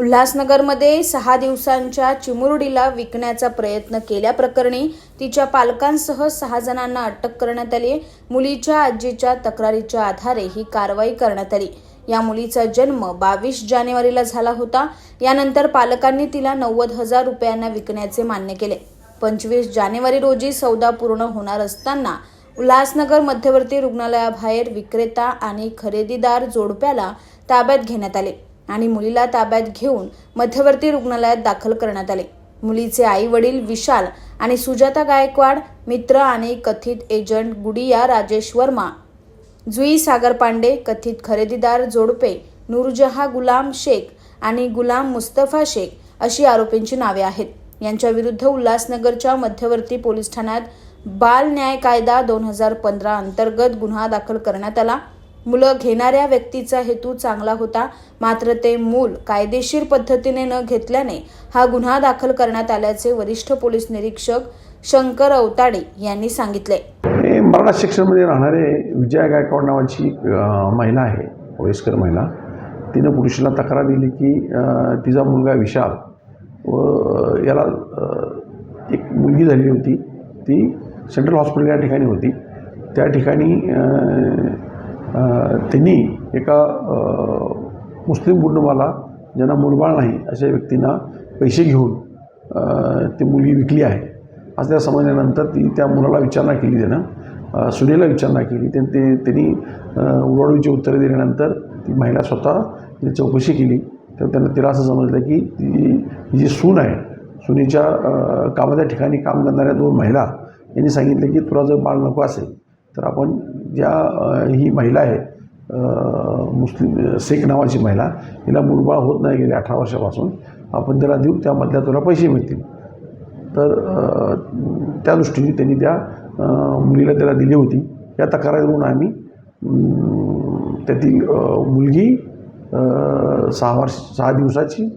उल्हासनगरमध्ये सहा दिवसांच्या चिमुरडीला विकण्याचा प्रयत्न केल्याप्रकरणी तिच्या पालकांसह सहा जणांना अटक करण्यात आली मुलीच्या आजीच्या तक्रारीच्या आधारे ही कारवाई करण्यात आली. या मुलीचा जन्म बावीस जानेवारीला झाला होता. यानंतर पालकांनी तिला नव्वद हजार रुपयांना विकण्याचे मान्य केले. पंचवीस जानेवारी रोजी सौदा पूर्ण होणार असताना उल्हासनगर मध्यवर्ती रुग्णालयाबाहेर विक्रेता आणि खरेदीदार जोडप्याला ताब्यात घेण्यात आले. आणि मुलीला ताब्यात घेऊन मध्यवर्ती रुग्णालयात दाखल करण्यात आले. मुलीचे आई वडील विशाल आणि सुजाता गायकवाड मित्र आणि कथित एजंट गुडिया राजेश वर्मा जुई सागर पांडे कथित खरेदीदार जोडपे नूरजहा गुलाम शेख आणि गुलाम मुस्तफा शेख अशी आरोपींची नावे आहेत. यांच्या विरुद्ध उल्हासनगरच्या मध्यवर्ती पोलीस ठाण्यात बाल न्याय कायदा दोन हजार पंधरा अंतर्गत गुन्हा दाखल करण्यात आला. मुलं घेणाऱ्या व्यक्तीचा हेतू चांगला होता मात्र ते मूल कायदेशीर पद्धतीने न घेतल्याने हा गुन्हा दाखल करण्यात आल्याचे वरिष्ठ पोलीस निरीक्षक शंकर अवताडे यांनी सांगितले. मराठा सेक्शनमध्ये राहणारे विजया गायकवाड नावाची महिला आहे वयस्कर महिला. तिनं पुरुषाला तक्रार दिली की तिचा मुलगा विशाल व याला एक मुलगी झाली होती. ती सेंट्रल हॉस्पिटल या ठिकाणी होती. त्या ठिकाणी त्यांनी एका मुस्लिम कुटुंबाला ज्यांना मुलबाळ नाही अशा व्यक्तींना पैसे घेऊन ती मुलगी विकली आहे. असं त्या समजल्यानंतर ती त्या मुलाला विचारणा केली त्यानं सुनेला विचारणा केली. त्यां ते त्यांनी अ, उडवाडवीची उत्तरे दिल्यानंतर ती महिला स्वतः तिने चौकशी केली. तर त्यांना तिला असं समजलं की ती जी सून आहे सुनेच्या कामाच्या ठिकाणी काम करणाऱ्या दोन महिला यांनी सांगितलं की तुला जर बाळ नको असेल तर आपण ज्या ही महिला आहे मुस्लिम शेख नावाची महिला हिला मुलबाळ होत नाही गेली अठरा वर्षापासून आपण त्याला देऊ त्यामधल्या तुला पैसे मिळतील. तर त्या दृष्टीने त्यांनी त्या मुलीला त्याला दिली होती. या तक्रारीवरून आम्ही त्यातील मुलगी सहा वर्ष सहा दिवसाची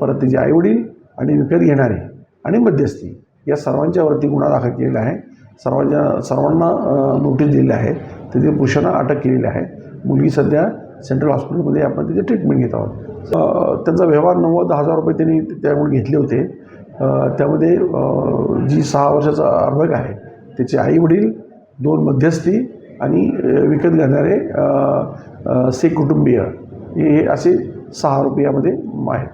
परत तिचे आईवडील आणि विकत घेणारे आणि मध्यस्थी या सर्वांच्यावरती गुन्हा दाखल केलेला आहे. सर्वांच्या सर्वांना नोटीस दिलेली आहे. तिथे पुरुषांना अटक केलेली आहे. मुलगी सध्या सेंट्रल हॉस्पिटलमध्ये आपण तिथे ट्रीटमेंट घेत आहोत. त्यांचा व्यवहार नव्वद हजार रुपये त्यांनी त्यामुळे घेतले होते. त्यामध्ये जी सहा वर्षाचा अर्भक आहे त्याचे आईवडील दोन मध्यस्थी आणि विकत घेणारे से कुटुंबीय हे असे सहा रुपयामध्ये आहेत.